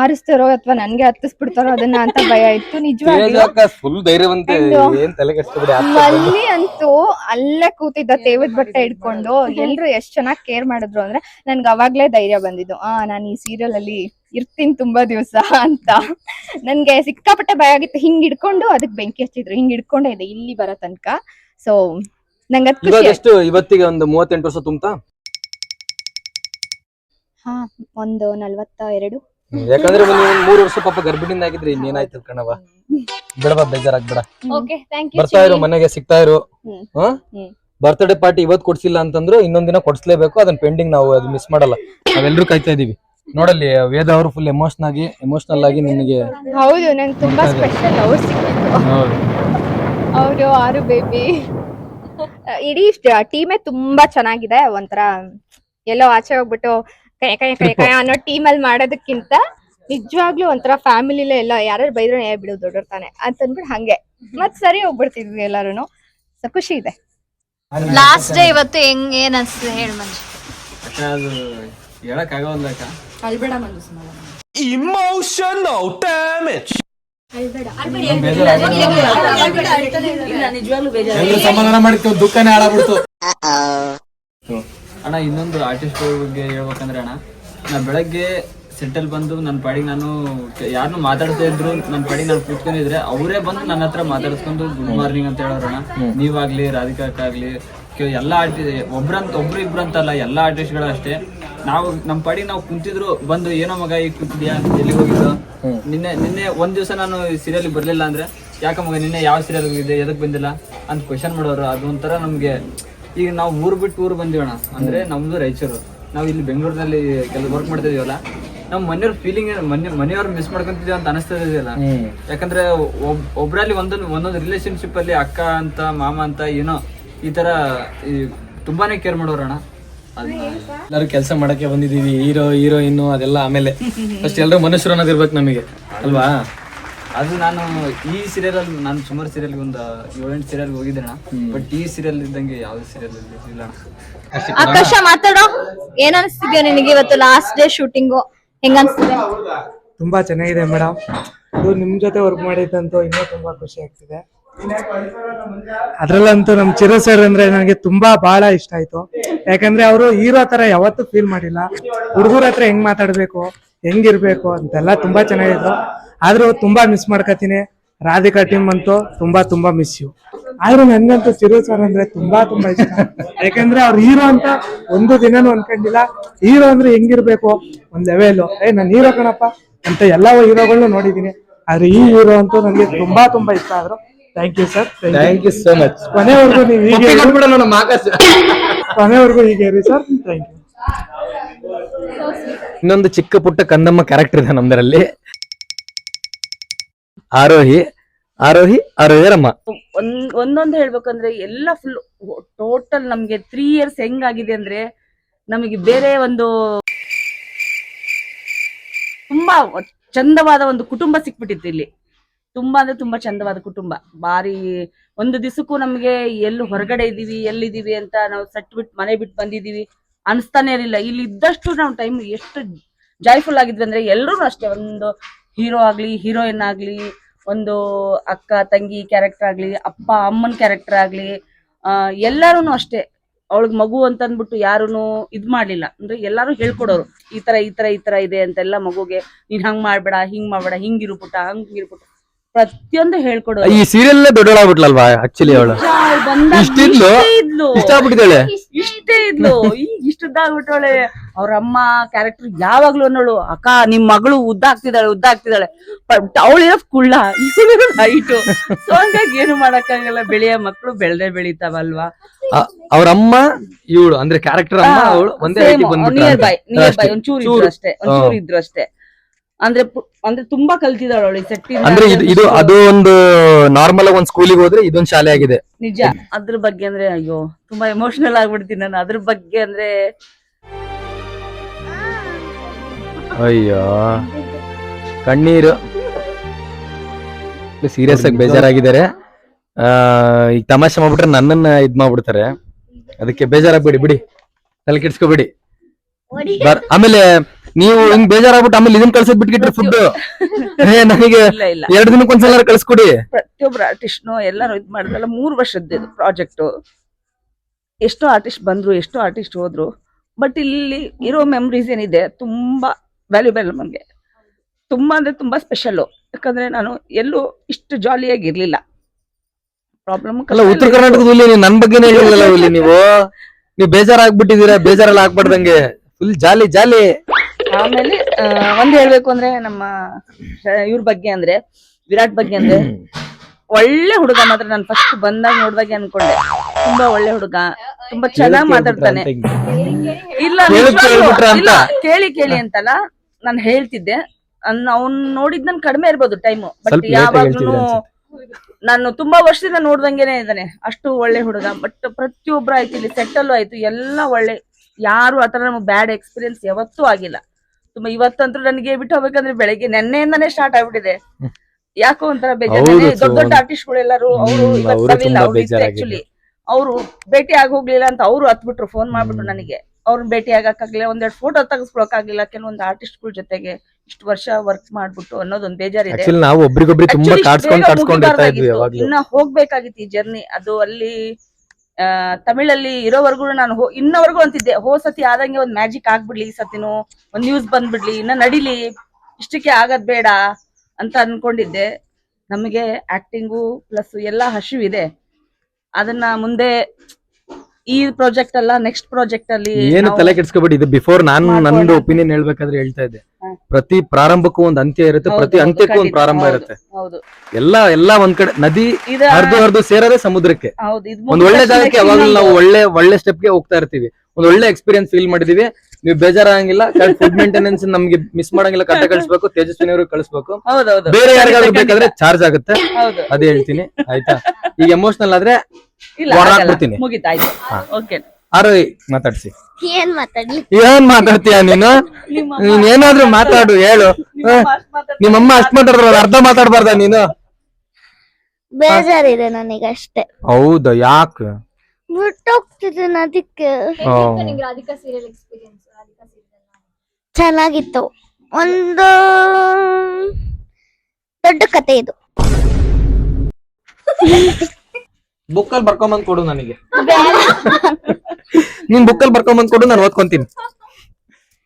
Speaker 7: ಆರಿಸ್ತಾರೋ ಅಥವಾ ನನ್ಗೆ ಹತ್ತಿಸ್ಬಿಡ್ತಾರೋ ಅದನ್ನ ಅಂತ ಭಯ ಇತ್ತು. ನಿಜವಾಗ್ಲೂ
Speaker 2: ಫುಲ್ ಧೈರ್ಯವಂತ
Speaker 7: ಅಯ್ಯೋ.
Speaker 2: ಏನ್ ತಲೆ ಕೆಡಿಸ್ಕೊಬೇಡಿ, ಆಗ್ತದೆ.
Speaker 7: ಮಲ್ಲಿ ಅಂತೂ ಅಲ್ಲೇ ಕೂತಿದ್ದ ತೇವದ್ ಬಟ್ಟೆ ಇಟ್ಕೊಂಡು ಎಲ್ರು ಎಷ್ಟ್ ಚೆನ್ನಾಗಿ ಕೇರ್ ಮಾಡಿದ್ರು ಅಂದ್ರೆ ನನ್ಗೆ ಅವಾಗ್ಲೇ ಧೈರ್ಯ ಬಂದಿದ್ದು. ಆ ನಾನು ಈ ಸೀರಿಯಲ್ ಅಲ್ಲಿ ಇರ್ತೀನಿ ತುಂಬಾ ದಿವಸ ಅಂತ. ನನ್ಗೆ ಸಿಕ್ಕಾಪಟ್ಟೆ ಭಯ ಆಗಿತ್ತು. ಹಿಂಗ್ ಹಿಡ್ಕೊಂಡು ಅದಕ್ ಬೆಂಕಿ ಹಚ್ಚಿದ್ರು. ಹಿಂಗ್ ಹಿಡ್ಕೊಂಡೇ ಇದೆ. ಇಲ್ಲಿ ಬರೋ ತನಕ. ಸೊ ನಂಗೆ
Speaker 2: ಇವಾಗ ಎಷ್ಟು? ಇವತ್ತಿಗೆ ಒಂದು ಮೂವತ್ತೆಂಟು ವರ್ಷ ತುಂಬತಾ?
Speaker 7: ಹಾ ಒಂದು ನಲ್ವತ್ತ ಎರಡು.
Speaker 2: ಯಾಕಂದ್ರೆ ಒಂದು ಮೂರು ವರ್ಷ ಪಾಪ ಗರ್ಭಿಣಿಯಿಂದ ಆಗಿದ್ರೆ ಇನ್ನೇನಾಯ್ತು ಕಣವ ಬಿಡಬ ಬೇಜಾರಾಗ್ಬೇಡ
Speaker 1: ಓಕೆ ಥ್ಯಾಂಕ್ ಯು
Speaker 2: ಬರ್ತಾ ಇರು ಮನೆಗೆ ಸಿಗ್ತಾ ಇರು. ಬರ್ತ್ಡೇ ಪಾರ್ಟಿ ಇವತ್ ಕೊಡ್ಸಿಲ್ಲ ಅಂತಂದ್ರು ಇನ್ನೊಂದ್ ದಿನ ಕೊಡ್ಸ್ಲೇಬೇಕು ಅದನ್ನ ಪೆಂಡಿಂಗ್ ನಾವು ಅದು ಮಿಸ್ ಮಾಡಲ್ಲ. ನಾವೆಲ್ಲರೂ ಕಾಯ್ತಾ ಇದೀವಿ. ನೋಡಲ್ಲಿ ವೇದ ಅವರು ಫುಲ್ ಎಮೋಷನ್ ಆಗಿ ಎಮೋಷನಲ್ ಆಗಿ ನಿಮಗೆ
Speaker 7: ಹೌದು ನಂಗೆ ತುಂಬಾ ಸ್ಪೆಷಲ್ ಅವ್ರು ಸಿಕ್ಕಿದ್ರು. ಅವರು ಆರು ಬೇಬಿ ಇಡೀ ಟೀಮೇ ತುಂಬಾ ಚೆನ್ನಾಗಿದೆ ಒಂಥರ ಎಲ್ಲೋ ಆಚೆ ಹೋಗ್ಬಿಟ್ಟು ಕೈ ಕೈ ಕೈ ಕೈ ಅನ್ನೋ ಟೀಮ್ ಅಲ್ಲಿ ಮಾಡೋದಕ್ಕಿಂತ ನಿಜವಾಗ್ಲೂ ಒಂಥರ ಫ್ಯಾಮಿಲಿಲೇ ಎಲ್ಲ ಯಾರು ಬೈದ್ರೆ ಏ ಬಿಡು ದೊಡ್ಡೋರ್ ತಾನೆ ಅಂತ ಅಂದ್ಬಿಟ್ಟು ಹಂಗೆ. ಮತ್ ಸರಿ ಹೋಗ್ಬಿಡ್ತಿದ್ವಿ ಎಲ್ಲಾರು ಸೊ ಖುಷಿ ಇದೆ.
Speaker 1: ಲಾಸ್ಟ್ ಡೇ ಇವತ್ತು ಹೆಂಗ್ ಏನ್ ಅನ್ಸ್ತದೆ ಹೇಳಿ ಮಂಜು
Speaker 8: ಅದು ಹೇಳಕ್ ಆಗೋಲ್ಲ ಅಕ್ಕ
Speaker 2: ಎಲ್ರು ಸಮಾಧಾನ ಮಾಡ್ಕೊ ದುಃಖನೇ ಹಾಳಾಗ್ಬಿಡ್ತು
Speaker 8: ಅಣ್ಣ ಇನ್ನೊಂದು ಆರ್ಟಿಸ್ಟ್ ಬಗ್ಗೆ ಹೇಳ್ಬೇಕಂದ್ರೆ ಅಣ್ಣ ನಾ ಬೆಳಗ್ಗೆ ಸೆಟ್ಟಲ್ಲಿ ಬಂದು ನನ್ನ ಪಾಡಿಗೆ ನಾನು ಯಾರನ್ನು ಮಾತಾಡ್ತಾ ಇದ್ರು ನನ್ನ ಪಾಡಿಗೆ ನಾನು ಕೂತ್ಕೊಂಡಿದ್ರೆ ಅವರೇ ಬಂದು ನನ್ನ ಹತ್ರ ಮಾತಾಡ್ಸ್ಕೊಂಡು ಗುಡ್ ಮಾರ್ನಿಂಗ್ ಅಂತ ಹೇಳೋರಣ ನೀವಾಗ್ಲಿ ರಾಧಿಕಾಕ್ಕಾಗ್ಲಿ ಆಗ್ಲಿ ಎಲ್ಲ ಆರ್ಟಿ ಒಬ್ರಂತ ಒಬ್ರು ಇಬ್ರು ಅಂತಲ್ಲ ಎಲ್ಲ ಆರ್ಟಿಸ್ಟ್ಗಳು ಅಷ್ಟೇ. ನಾವು ನಮ್ಮ ಪಾಡಿಗೆ ನಾವು ಕುಂತಿದ್ರು ಬಂದು ಏನೋ ಮಗ ಈಗ ಅಂತ ಎಲ್ಲಿ ಹೋಗಿದ್ದು ನಿನ್ನೆ ನಿನ್ನೆ ಒಂದ್ ದಿವಸ ನಾನು ಸೀರಿಯಲ್ ಬರಲಿಲ್ಲ ಅಂದ್ರೆ ಯಾಕ ಮಗ ನಿನ್ನೆ ಯಾವ ಸೀರಿಯಲ್ ಹೋಗಿದ್ದೆ ಎದಕ್ ಬಂದಿಲ್ಲ ಅಂತ ಕ್ವಶನ್ ಮಾಡೋರು ಅದು ಒಂಥರ ನಮ್ಗೆ ಈಗ ನಾವು ಊರ್ ಬಿಟ್ಟು ಊರು ಬಂದಿವಣ ಅಂದ್ರೆ ನಮ್ದು ರಾಯಚೂರು. ನಾವು ಇಲ್ಲಿ ಬೆಂಗಳೂರಿನಲ್ಲಿ ಕೆಲಸ ವರ್ಕ್ ಮಾಡ್ತಿದೀವಲ್ಲ? ನಮ್ ಮನೆಯವ್ರ ಫೀಲಿಂಗ್ ಮನೆ ಮನೆಯವ್ರು ಮಿಸ್ ಮಾಡ್ಕೊಂತಿದೀವಿ ಅಂತ ಅನಿಸ್ತಾ ಇದೆಯಲ್ಲ? ಯಾಕಂದ್ರೆ ಒಬ್- ಒಬ್ರಲ್ಲಿ ಒಂದೊಂದು ಒಂದೊಂದು ರಿಲೇಶನ್ಶಿಪ್ ಅಲ್ಲಿ ಅಕ್ಕ ಅಂತ ಮಾಮ ಅಂತ ಏನೋ ಈ ತರ ಈ ತುಂಬಾನೇ ಕೇರ್ ಮಾಡೋರಣ
Speaker 2: ಎಲ್ಲರೂ ಕೆಲಸ ಮಾಡಕ್ಕೆ ಬಂದಿದೀವಿ ಹೀರೋ ಹೀರೋಯಿನ್ ಅದೆಲ್ಲ ಆಮೇಲೆ. ಫಸ್ಟ್ ಎಲ್ಲರೂ ಮನುಷ್ಯರು ಅನ್ನೋದಿರ್ಬೇಕು ನಮಗೆ. ಅಲ್ವಾ?
Speaker 8: ಅದು ನಾನು ಈ ಸೀರಿಯಲ್ ಅಲ್ಲಿ ನಾನು ಸುಮಾರು ಸೀರಿಯಲ್ ಒಂದು ಏಳೆಂಟು ಸೀರಿಯಲ್ ಹೋಗಿದ್ದೆ ಅಣ್ಣ. ಬಟ್ ಈ ಸೀರಿಯಲ್ ಇದ್ದಂಗೆ ಯಾವ ಸೀರಿಯಲ್ ಇಲ್ಲ
Speaker 1: ಆಕಾಶ ಮಾತಾಡೋ. ಏನ್ ಅನ್ಸ್ತಿದ್ಯೋ ನಿನಗೆ ಇವತ್ತು ಲಾಸ್ಟ್ ಡೇ ಶೂಟಿಂಗ್ ಹೆಂಗ್ ಅನ್ಸ್ತಿದೆ?
Speaker 9: ತುಂಬಾ ಚೆನ್ನಾಗಿದೆ ಮೇಡಮ್ ಇದು ನಿಮ್ ಜೊತೆ ವರ್ಕ್ ಮಾಡಿದ್ದಂತೂ ಇನ್ನೂ ತುಂಬಾ ಖುಷಿ ಆಗ್ತಿದೆ. ಅದ್ರಲ್ಲಂತೂ ನಮ್ ಚಿರ ಸರ್ ಅಂದ್ರೆ ನನಗೆ ತುಂಬಾ ಬಹಳ ಇಷ್ಟ ಆಯ್ತು. ಯಾಕಂದ್ರೆ ಅವರು ಹೀರೋ ತರ ಯಾವತ್ತೂ ಫೀಲ್ ಮಾಡಿಲ್ಲ. ಹುಡುಗರ ಹತ್ರ ಹೆಂಗ್ ಮಾತಾಡ್ಬೇಕು ಹೆಂಗಿರ್ಬೇಕು ಅಂತೆಲ್ಲ ತುಂಬಾ ಚೆನ್ನಾಗಿದ್ರು. ಆದ್ರೂ ತುಂಬಾ ಮಿಸ್ ಮಾಡ್ಕೋತೀನಿ. ರಾಧಿಕಾ ಟೀಮ್ ಅಂತೂ ತುಂಬಾ ತುಂಬಾ ಮಿಸ್ ಯು ಆದ್ರೂ ನನ್ಗಂತೂ ಚಿರು ಸರ್ ಅಂದ್ರೆ ತುಂಬಾ ತುಂಬಾ ಇಷ್ಟ. ಯಾಕಂದ್ರೆ ಅವ್ರ ಹೀರೋ ಅಂತ ಒಂದು ದಿನನೂ ಅನ್ಕೊಂಡಿಲ್ಲ. ಹೀರೋ ಅಂದ್ರೆ ಹೆಂಗಿರ್ಬೇಕು? ಒಂದ್ ಲೆವೆಲ್ ಏ ನಾನು ಹೀರೋ ಕಣಪ್ಪ. ಅಂತ ಎಲ್ಲಾ ಹೀರೋಗಳನ್ನೂ ನೋಡಿದೀನಿ. ಆದ್ರೆ ಈ ಹೀರೋ ಅಂತೂ ನನಗೆ ತುಂಬಾ ತುಂಬಾ ಇಷ್ಟ ಆದ್ರು. Thank you sir
Speaker 2: thank you so much
Speaker 9: ಕೊನೆವರೆಗೂ ನೀವು ಹೀಗೆ ಕೊನೆವರೆಗೂ ಹೀಗೆ ಇರಿ ಸರ್ ಥ್ಯಾಂಕ್ ಯು
Speaker 2: ಇನ್ನೊಂದು ಚಿಕ್ಕ ಪುಟ್ಟ ಕಂದಮ್ಮ ಕ್ಯಾರೆಕ್ಟರ್ ಇದೆ ನಮ್ದರಲ್ಲಿ. ಆರೋಹಿ ಆರೋಹಿ ಆರೋಹಿ ರಮ್ಮ
Speaker 10: ಒಂದ್, ಒಂದೊಂದು ಹೇಳ್ಬೇಕಂದ್ರೆ ಎಲ್ಲ ಫುಲ್ ಟೋಟಲ್ ನಮ್ಗೆ ತ್ರೀ ಇಯರ್ಸ್ ಹೆಂಗಾಗಿದೆ ಅಂದ್ರೆ ನಮಗೆ ಬೇರೆ ಒಂದು ತುಂಬಾ ಚಂದವಾದ ಒಂದು ಕುಟುಂಬ ಸಿಕ್ಬಿಟ್ಟಿತ್ತು ಇಲ್ಲಿ. ತುಂಬಾ ಅಂದ್ರೆ ತುಂಬಾ ಚಂದವಾದ ಕುಟುಂಬ. ಬಾರಿ ಒಂದು ದಿವಸಕ್ಕೂ ನಮ್ಗೆ ಎಲ್ಲಿ ಹೊರಗಡೆ ಇದೀವಿ ಎಲ್ಲಿದೀವಿ ಅಂತ ನಾವು ಸಟ್ ಬಿಟ್ಟು ಮನೆ ಬಿಟ್ಟು ಬಂದಿದೀವಿ ಅನಿಸ್ತಾನೆ ಇರಲಿಲ್ಲ. ಇಲ್ಲಿ ಇದ್ದಷ್ಟು ನಾವು ಟೈಮ್ ಎಷ್ಟು ಜಾಯ್ಫುಲ್ ಆಗಿದ್ವಿ ಅಂದ್ರೆ ಎಲ್ಲರೂ ಅಷ್ಟೇ. ಒಂದು ಹೀರೋ ಆಗ್ಲಿ ಹೀರೋಯಿನ್ ಆಗ್ಲಿ ಒಂದು ಅಕ್ಕ ತಂಗಿ ಕ್ಯಾರೆಕ್ಟರ್ ಆಗ್ಲಿ ಅಪ್ಪ ಅಮ್ಮನ ಕ್ಯಾರೆಕ್ಟರ್ ಆಗ್ಲಿ ಎಲ್ಲಾರು ಅಷ್ಟೇ. ಅವಳಿಗೆ ಮಗು ಅಂತ ಅಂದ್ಬಿಟ್ಟು ಯಾರುನು ಇದ್ ಮಾಡ್ಲಿಲ್ಲ. ಅಂದ್ರೆ ಎಲ್ಲಾರು ಹೇಳ್ಕೊಡೋರು ಈ ತರ ಈ ತರ ಈ ತರ ಇದೆ ಅಂತೆಲ್ಲ ಮಗುಗೆ ನೀನ್ ಹಂಗ್ ಮಾಡ್ಬೇಡ ಹಿಂಗ್ ಮಾಡ್ಬೇಡ ಹಿಂಗಿರು ಪುಟ್ಟ ಹಂಗ್ ಪುಟ್ಟ. ಪ್ರತಿಯೊಂದು ಹೇಳ್ಕೊಡೋರು.
Speaker 2: ಈ ಸೀರಿಯಲ್ ದೊಡ್ಡಳಾಗ್ಬಿಟ್ಲಲ್ವಾ ಆಕ್ಚುಲಿ ಅವಳು? ಇಷ್ಟಿದ್ಲು?
Speaker 10: ಇಷ್ಟೇ ಇದ್ಲು.
Speaker 2: ಇಷ್ಟ ಆಗ್ಬಿಟ್ಟಿದ್ದಾಳೆ
Speaker 10: ಇಷ್ಟೇ ಇದ್ಲು. ಈಗ ಇಷ್ಟದಾಗ್ಬಿಟ್ಟವಳೆ ಅವ್ರ ಅಮ್ಮ ಕ್ಯಾರೆಕ್ಟರ್ ಯಾವಾಗ್ಲೂ ಅನ್ನೋಳು ಅಕ್ಕ ನಿಮ್ ಮಗಳು ಉದ್ದ ಆಗ್ತಿದ್ದಾಳೆ ಉದ್ದ ಆಗ್ತಿದ್ದಾಳೆ. ಅವಳಿರೋ ಕುಳ್ಳ ಇವಳಿರೋ ಹೈಟು ಸೊ ಹಂಗಾಗಿ ಏನು ಮಾಡಕ್ಕಾಗಲ್ಲ. ಬೆಳೆಯ ಮಕ್ಕಳು ಬೆಳ್ದೇ ಬೆಳಿತಾವಲ್ವಾ?
Speaker 2: ಅವ್ರ ಅಮ್ಮ ಇವಳು ಅಂದ್ರೆ ಕ್ಯಾರೆಕ್ಟರ್ ಅಮ್ಮ ಅವಳು ಒಂದೇ
Speaker 10: ನಿಯರ್ ಬೈ ನಿಯರ್ ಬೈ ಒಂಚೂರು
Speaker 2: ಚೂರು.
Speaker 10: ಇದ್ರು ಅಷ್ಟೇ ಒಂಚೂರು. ಇದ್ರು ಅಷ್ಟೇ. ಅಂದ್ರೆ ಅಂದ್ರೆ ತುಂಬಾ ಕಲ್ತಿದ್ದಾಳು ಅವಳು ಸೆಟ್
Speaker 2: ಅಂದ್ರೆ ಇದು ಇದು ಅದು ಒಂದು ನಾರ್ಮಲ್ ಆಗಿ ಒಂದು ಸ್ಕೂಲಿಗೆ ಹೋದ್ರೆ ಇದೊಂದು ಶಾಲೆ ಆಗಿದೆ.
Speaker 10: ನಿಜ. ಅದ್ರ ಬಗ್ಗೆ ಅಂದ್ರೆ ಅಯ್ಯೋ ತುಂಬಾ ಎಮೋಷನಲ್ ಆಗ್ಬಿಡ್ತೀನಿ ನಾನು. ಅದ್ರ ಬಗ್ಗೆ ಅಂದ್ರೆ
Speaker 2: ಅಯ್ಯೋ. ಕಣ್ಣೀರು. ಸೀರಿಯಸ್ ಆಗಿ ಬೇಜಾರಾಗಿದ್ದಾರೆ. ಆ ಈಗ ತಮಾಷೆ ಮಾಡ್ಬಿಟ್ರೆ ನನ್ನನ್ನ ಇದ್ ಮಾಡ್ಬಿಡ್ತಾರೆ. ಅದಕ್ಕೆ ಬೇಜಾರಾಗ್ಬೇಡಿ ಬಿಡಿ. ತಲೆ ಕೆಡ್ಸ್ಕೊಬೇಡಿ. ಬರ್ ಆಮೇಲೆ ನೀವು ಹಿಂಗ್ ಬೇಜಾರಾಗ್ಬಿಟ್ಟು ಆಮೇಲೆ ಇದನ್ನ ಕಳ್ಸೋದ್ ಬಿಟ್ಬಿಟ್ರೆ ಫುಡ್ ನನಗೆ
Speaker 10: ಇಲ್ಲ ಇಲ್ಲ.
Speaker 2: ಎರಡ್ ದಿನಕ್ಕೊಂದ್ಸಲ ಕಳ್ಸ್ಕೊಡಿ.
Speaker 10: ಪ್ರತಿಯೊಬ್ರು ಆರ್ಟಿಸ್ಟ್ನು ಎಲ್ಲರೂ ಇದು ಮಾಡಿದ್ರಲ್ಲ ಮೂರು ವರ್ಷದ್ದು ಪ್ರಾಜೆಕ್ಟ್ ಎಷ್ಟೋ ಆರ್ಟಿಸ್ಟ್ ಬಂದ್ರು ಎಷ್ಟೋ ಆರ್ಟಿಸ್ಟ್ ಹೋದ್ರು ಬಟ್ ಇಲ್ಲಿ ಇರೋ ಮೆಮರೀಸ್ ಏನಿದೆ ತುಂಬಾ ವ್ಯಾಲ್ಯೂಬಲ್ ನಮಗೆ. ತುಂಬಾ ಅಂದ್ರೆ ತುಂಬಾ ಸ್ಪೆಷಲ್ ಯಾಕಂದ್ರೆ ನಾನು ಎಲ್ಲೂ ಇಷ್ಟು ಜಾಲಿಯಾಗಿ ಇರ್ಲಿಲ್ಲ ಪ್ರಾಬ್ಲಮ್
Speaker 2: ಅಲ್ಲ ಉತ್ತರ ಕರ್ನಾಟಕದಲ್ಲಿ ನೀವು ನನ್ ಬಗ್ಗೆನೇ ಹೇಳಿಲ್ಲ ಇಲ್ಲಿ ನೀವು. ನೀವು ಬೇಜಾರಾಗ್ಬಿಟ್ಟಿದೀರಾ ಬೇಜಾರಲ್ಲ ಆಗ್ಬಾರ್ದಂಗೆ. ಫುಲ್ ಜಾಲಿ ಜಾಲಿ
Speaker 10: ಆಮೇಲೆ ಒಂದ್ ಹೇಳ್ಬೇಕು ಅಂದ್ರೆ ನಮ್ಮ ಇವ್ರ ಬಗ್ಗೆ ಅಂದ್ರೆ ವಿರಾಟ್ ಬಗ್ಗೆ ಅಂದ್ರೆ ಒಳ್ಳೆ ಹುಡುಗ ಮಾತ್ರ ನಾನು ಫಸ್ಟ್ ಬಂದಾಗ ನೋಡ್ದಾಗ ಅನ್ಕೊಂಡೆ. ತುಂಬಾ ಒಳ್ಳೆ ಹುಡುಗ ತುಂಬಾ ಚೆನ್ನಾಗ್ ಮಾತಾಡ್ತಾನೆ. ಇಲ್ಲ
Speaker 2: ಕೇಳಿ
Speaker 10: ಇಲ್ಲ, ಕೇಳಿ ಕೇಳಿ ಅಂತಲ್ಲ ನಾನು ಹೇಳ್ತಿದ್ದೆ. ಅವ್ನ್ ನೋಡಿದ್ ನನ್ ಕಡಿಮೆ ಇರ್ಬೋದು ಟೈಮು ಬಟ್ ಯಾವಾಗ್ಲೂ ನಾನು ತುಂಬಾ ವರ್ಷದಿಂದ ನೋಡ್ದಂಗೆನೆ ಇದ್ದಾನೆ. ಅಷ್ಟು ಒಳ್ಳೆ ಹುಡುಗ ಬಟ್ ಪ್ರತಿಯೊಬ್ರು ಆಯ್ತು ಇಲ್ಲಿ ಸೆಟ್ಟಲ್ಲೂ ಆಯ್ತು ಎಲ್ಲ ಒಳ್ಳೆ ಯಾರು ಆತರ ನಮ್ಗೆ ಬ್ಯಾಡ್ ಎಕ್ಸ್ಪೀರಿಯನ್ಸ್ ಯಾವತ್ತೂ ಆಗಿಲ್ಲ. ತುಂಬಾ ಇವತ್ತಂತೂ ನನಗೆ ಬಿಟ್ಟು ಹೋಗ್ಬೇಕಂದ್ರೆ ಬೆಳಗ್ಗೆ ನೆನ್ನೆಯಿಂದಾನೇ ಸ್ಟಾರ್ಟ್ ಆಗ್ಬಿಟ್ಟಿದೆ. ಯಾಕೋ ಒಂಥರ ಬೇಜಾರು.
Speaker 2: ಹೌದು,
Speaker 10: ದೊಡ್ಡ ದೊಡ್ಡ ಆರ್ಟಿಸ್ಟ್ಗಳು
Speaker 2: ಎಲ್ಲರೂ
Speaker 10: ಅವರು
Speaker 2: ಅವ್ರು ತುಂಬಾ ಬೇಜಾರಾಗಿದ್ರು.
Speaker 10: ಆಕ್ಚುಲಿ ಅವರು ಭೇಟಿ ಆಗಿ ಹೋಗ್ಲಿಲ್ಲ ಅಂತ ಅವರು ಹತ್ಬಿಟ್ರು ಫೋನ್ ಮಾಡ್ಬಿಟ್ರು ನನಗೆ. ಅವ್ರನ್ನ ಭೇಟಿ ಆಗಕ್ಕಾಗ್ಲಿಲ್ಲ ಒಂದೆರಡು ಫೋಟೋ ತೆಗೆಸ್ಕೊಳಕ್ ಕೆಲವೊಂದು ಆರ್ಟಿಸ್ಟ್ಗಳ ಜೊತೆಗೆ ಇಷ್ಟು ವರ್ಷ ವರ್ಕ್ ಮಾಡ್ಬಿಟ್ಟು ಅನ್ನೋದೊಂದು ಬೇಜಾರಿದೆ
Speaker 2: ಆಕ್ಚುಲಿ ನಾವು ಒಬ್ರಿಗೊಬ್ರಿ ತುಂಬಾ
Speaker 10: Actually ಇಷ್ಟ್
Speaker 2: ಕಾಡ್ಸ್ಕೊಂಡ್
Speaker 10: ಬೇಗ
Speaker 2: ಕಾಡ್ಸ್ಕೊಂಡಿರ್ತಾ ಇದ್ವಿ
Speaker 10: ಮುಗಿಬಾರ್ದಾಗಿತ್ತು.
Speaker 2: ಯಾವಾಗ್ಲೂ.
Speaker 10: ಇನ್ನ ಹೋಗ್ಬೇಕಾಗಿತ್ತು ಈ ಜರ್ನಿ ಅದು ಅಲ್ಲಿ ತಮಿಳಲ್ಲಿ ಇರೋವರೆಗೂ ನಾನು ಇನ್ನವರೆಗೂ ಅಂತಿದ್ದೆ, ಹೋ, ಸತಿ ಆದಂಗೆ ಒಂದು ಮ್ಯಾಜಿಕ್ ಆಗ್ಬಿಡ್ಲಿ ಈ ಸತಿನು, ಒಂದ್ ನ್ಯೂಸ್ ಬಂದ್ಬಿಡ್ಲಿ, ಇನ್ನ ನಡಿಲಿ, ಇಷ್ಟಕ್ಕೆ ಆಗದ್ ಬೇಡ ಅಂತ ಅನ್ಕೊಂಡಿದ್ದೆ. ನಮಗೆ ಆಕ್ಟಿಂಗು ಪ್ಲಸ್ ಎಲ್ಲಾ ಹಸಿವಿದೆ ಅದನ್ನ ಮುಂದೆ ಈ ಪ್ರಾಜೆಕ್ಟ್ ಅಲ್ಲ ನೆಕ್ಸ್ಟ್ ಪ್ರಾಜೆಕ್ಟ್ ಅಲ್ಲಿ
Speaker 2: ಏನು
Speaker 10: ನಾವು-
Speaker 2: ತಲೆ ಕೆಡ್ಸ್ಕೊಬೇಡಿ. ಇದು ಬಿಫೋರ್ ನಾನು
Speaker 10: ನನ್ನ
Speaker 2: ನಂದು. ಒಪಿನಿಯನ್ ಹೇಳ್ಬೇಕಾದ್ರೆ ಹೇಳ್ತಾ ಇದ್ದೆ.
Speaker 10: ಹ.
Speaker 2: ಪ್ರತಿ ಪ್ರಾರಂಭಕ್ಕೂ ಒಂದ್ ಅಂತ್ಯ ಇರುತ್ತೆ
Speaker 10: ಹೌದು,
Speaker 2: ಪ್ರತಿ
Speaker 10: ಹೌದು,
Speaker 2: ಅಂತ್ಯಕ್ಕೂ ಒಂದು
Speaker 10: ಖಂಡಿತ,
Speaker 2: ಪ್ರಾರಂಭ
Speaker 10: ಹೌದು,
Speaker 2: ಇರುತ್ತೆ.
Speaker 10: ಹೌದು.
Speaker 2: ಎಲ್ಲ ಎಲ್ಲ ಒಂದ್ ಕಡೆ ನದಿ
Speaker 10: ಇದ
Speaker 2: ಹರಿದು ಹರಿದು ಸೇರದೆ ಸಮುದ್ರಕ್ಕೆ.
Speaker 10: ಹೌದು ಇದು
Speaker 2: ಒಂದ್ ಒಳ್ಳೆ ಜಾಗಕ್ಕೆ
Speaker 10: ಯಾವಾಗ
Speaker 2: ಯಾವಾಗ್ಲೂ ನಾವು ಒಳ್ಳೆ ಒಳ್ಳೆ ಸ್ಟೆಪ್ಗೆ ಹೋಗ್ತಾ ಇರ್ತೀವಿ. ಒಂದ್ ಒಳ್ಳೆ ಎಕ್ಸ್ಪೀರಿಯನ್ಸ್ ಫೀಲ್ ಮಾಡಿದೀವಿ. ನೀವು ಬೇಜಾರಾಗಂಗಿಲ್ಲ ಫುಡ್ ಮೇಂಟೆನೆನ್ಸ್ ನಮ್ಗೆ ಮಿಸ್ ಮಾಡಂಗಿಲ್ಲ ಕಟ್ಟ ಕಳಿಸ್ಬೇಕು ತೇಜಸ್ವಿನಿ ಅವ್ರಿಗೆ ಕಳಿಸ್ಬೇಕು.
Speaker 10: ಹೌದೌದು.
Speaker 2: ಬೇರೆ ಯಾರಿಗಾದ್ರೂ ಬೇಕಾದ್ರೆ ಚಾರ್ಜ್ ಆಗುತ್ತೆ.
Speaker 10: ಹೌದು.
Speaker 2: ಅದೇ ಹೇಳ್ತೀನಿ ಆಯ್ತಾ? ಈಗ ಎಮೋಷನಲ್ ಆದ್ರೆ
Speaker 10: ಇಲ್ಲ
Speaker 2: ಹೊರ
Speaker 10: ಆಗಲ್ಲ.
Speaker 2: ಹಾಕ್ಬಿಡ್ತೀನಿ.
Speaker 10: ಮುಗೀತಾಯ್ತು. ಓಕೆ
Speaker 2: ಆರು ಮಾತಾಡ್ಸಿ.
Speaker 7: ಏನ್ ಮಾತಾಡ್ಲಿ?
Speaker 2: ಏನ್ ಮಾತಾಡ್ತೀಯ ನೀನು? ನೀನ್ ಏನಾದ್ರೂ ಮಾತಾಡು ಹೇಳು? ನಿಮ್ಮಮ್ಮ ಅಷ್ಟ್ ಮಾತಾಡಿದ್ರ ಅರ್ಧ ಮಾತಾಡ್ಬಾರ್ದ ನೀನು?
Speaker 7: ಬೇಜಾರಿದೆ ನನಗೆ ಅಷ್ಟೇ
Speaker 2: ಹೌದಾ ಯಾಕ?
Speaker 7: ಬಿಟ್ಟೋಗ್ತಿದ್ದೀನಿ ಅದಕ್ಕೆ.
Speaker 1: Radhika serial experience Radhika serial
Speaker 7: ಚೆನ್ನಾಗಿತ್ತು. ಒಂದು ದೊಡ್ಡ ಕತೆ ಇದು.
Speaker 2: ಬುಕ್ ಅಲ್ಲಿ ಬರ್ಕೊಂಬಂದ್ ಕೊಡು ನನಗೆ. ನೀನ್ ಬುಕ್ ಅಲ್ಲಿ ಬರ್ಕೊಂಬಂದ್ ಕೊಡು ನಾನು ಓದ್ಕೊಂತೀನಿ.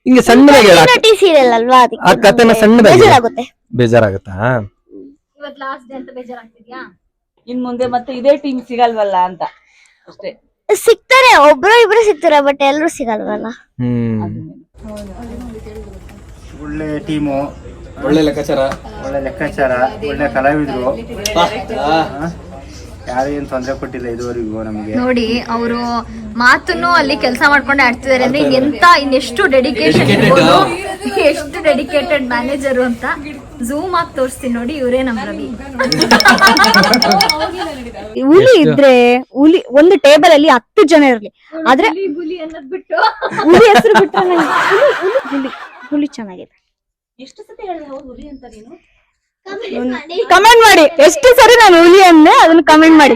Speaker 2: ಹಿಂಗೆ ಸಣ್ಣದಾಗಿ ಹೇಳ.
Speaker 7: ನಟಿ ಸೀರಿಯಲ್ ಅಲ್ವಾ ಅದಕ್ಕೆ
Speaker 2: ಆ ಕಥೆನ ಸಣ್ಣದಾಗಿ ಹೇಳು.
Speaker 7: ಬೇಜಾರಾಗುತ್ತೆ.
Speaker 2: ಬೇಜಾರಾಗುತ್ತಾ?
Speaker 1: ಇವತ್ ಲಾಸ್ಟ್ ಡೇ ಅಂತ ಬೇಜಾರಾಗ್ತಿದ್ಯಾ?
Speaker 10: ಇನ್ ಮುಂದೆ ಮತ್ತೆ ಇದೇ ಟೀಮ್ ಸಿಗಲ್ವಲ್ಲ ಅಂತ. ಅಷ್ಟೇ.
Speaker 7: ಸಿಗ್ತಾರೆ ಒಬ್ರು ಇಬ್ರು ಸಿಗ್ತಾರೆ ಬಟ್ ಎಲ್ಲರೂ ಸಿಗಲ್ವಲ್ಲ?
Speaker 2: ಹ್ಮ್.
Speaker 11: ಒಳ್ಳೆ ಟೀಮು.
Speaker 2: ಒಳ್ಳೆ ಲೆಕ್ಕಾಚಾರ.
Speaker 11: ಒಳ್ಳೆ ಲೆಕ್ಕಾಚಾರ ಒಳ್ಳೆ ಕಲಾವಿದರು. ಯಾರೇನು ತೊಂದರೆ ಕೊಟ್ಟಿಲ್ಲ ಇದುವರೆಗೂ ನಮಗೆ.
Speaker 1: ನೋಡಿ ಅವರು ಮಾತನ್ನು ಅಲ್ಲಿ ಕೆಲಸ ಮಾಡ್ಕೊಂಡು ಆಡ್ತಿದ್ದಾರೆ ಅಂದ್ರೆ ಎಂತ ಇನ್ನೆಷ್ಟು ಡೆಡಿಕೇಶನ್ ಎಷ್ಟು ಡೆಡಿಕೇಟೆಡ್ ಮ್ಯಾನೇಜರು ಅಂತ? ಝೂಮ್ ಆಗಿ ತೋರಿಸ್ತೀನಿ ನೋಡಿ ಇವರೇ ನಮ್ಮ ರವಿ.
Speaker 4: ಹುಲಿ ಇದ್ರೆ ಹುಲಿ ಒಂದು ಟೇಬಲ್ ಅಲ್ಲಿ ಹತ್ತು ಜನ ಇರ್ಲಿ. ಆದ್ರೆ
Speaker 1: ಹುಲಿ ಅನ್ನೋದ್ ಬಿಟ್ಟು.
Speaker 4: ಹುಲಿ ಹೆಸರು ಬಿಟ್ರೆ ನಂಗೆ ಹುಲಿ ಹುಲಿ ಹುಲಿ ಹುಲಿ ಚೆನ್ನಾಗಿದೆ.
Speaker 10: ಎಷ್ಟು ಸತಿ ಹೇಳಿದೆ ಹೌದು ಹುಲಿ ಅಂತ ನೀನು?
Speaker 4: ಕಮೆಂಟ್ ಮಾಡಿ. ಎಷ್ಟು ಸರಿ ನಾನು ಹುಲಿ ಅಂದೆ ಅದನ್ನ ಕಮೆಂಟ್ ಮಾಡಿ.